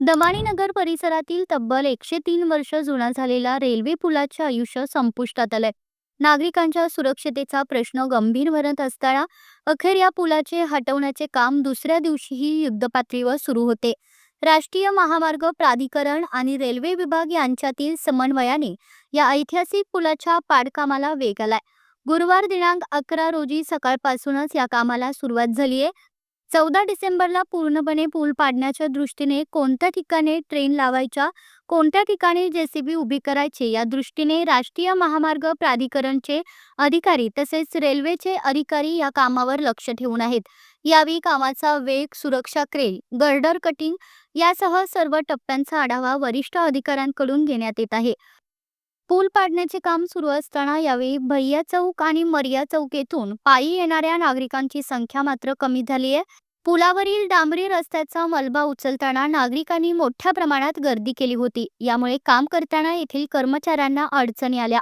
दमाणी नगर परिसरातील तब्बल एकशे तीन वर्ष जुना झालेला रेल्वे पुलाचे आयुष्य संपुष्टात आलंय. नागरिकांच्या सुरक्षतेचा प्रश्न गंभीर भरत असताना अखेर या पुलाचे हटवण्याचे काम दुसऱ्या दिवशीही युद्धपातळीवर सुरू होते. राष्ट्रीय महामार्ग प्राधिकरण आणि रेल्वे विभाग यांच्यातील समन्वयाने या ऐतिहासिक पुलाच्या पाडकामाला वेग आलाय. गुरुवार दिनांक अकरा रोजी सकाळपासूनच या कामाला सुरुवात झाली आहे चौदा डिसेंबरला पूर्णपणे पूल पाडण्याच्या दृष्टीने कोणत्या ठिकाणी ट्रेन लावायच्या कोणत्या ठिकाणी जेसीबी उभी करायची या दृष्टीने राष्ट्रीय महामार्ग प्राधिकरणचे अधिकारी तसेच रेल्वेचे अधिकारी या कामावर लक्ष ठेवून आहेत. यावेळी कामाचा वेग सुरक्षा क्रेल गर्डर कटिंग यासह सर्व टप्प्यांचा आढावा वरिष्ठ अधिकाऱ्यांकडून घेण्यात येत आहे. पूल पाडण्याचे काम सुरू असताना यावेळी भैया चौक आणि मरिया चौक येथून पायी येणाऱ्या नागरिकांची संख्या मात्र कमी झाली आहे. पुलावरील डांबरी रस्त्याचा मलबा उचलताना नागरिकांनी मोठ्या प्रमाणात गर्दी केली होती. यामुळे काम करताना येथील कर्मचाऱ्यांना अडचणी आल्या.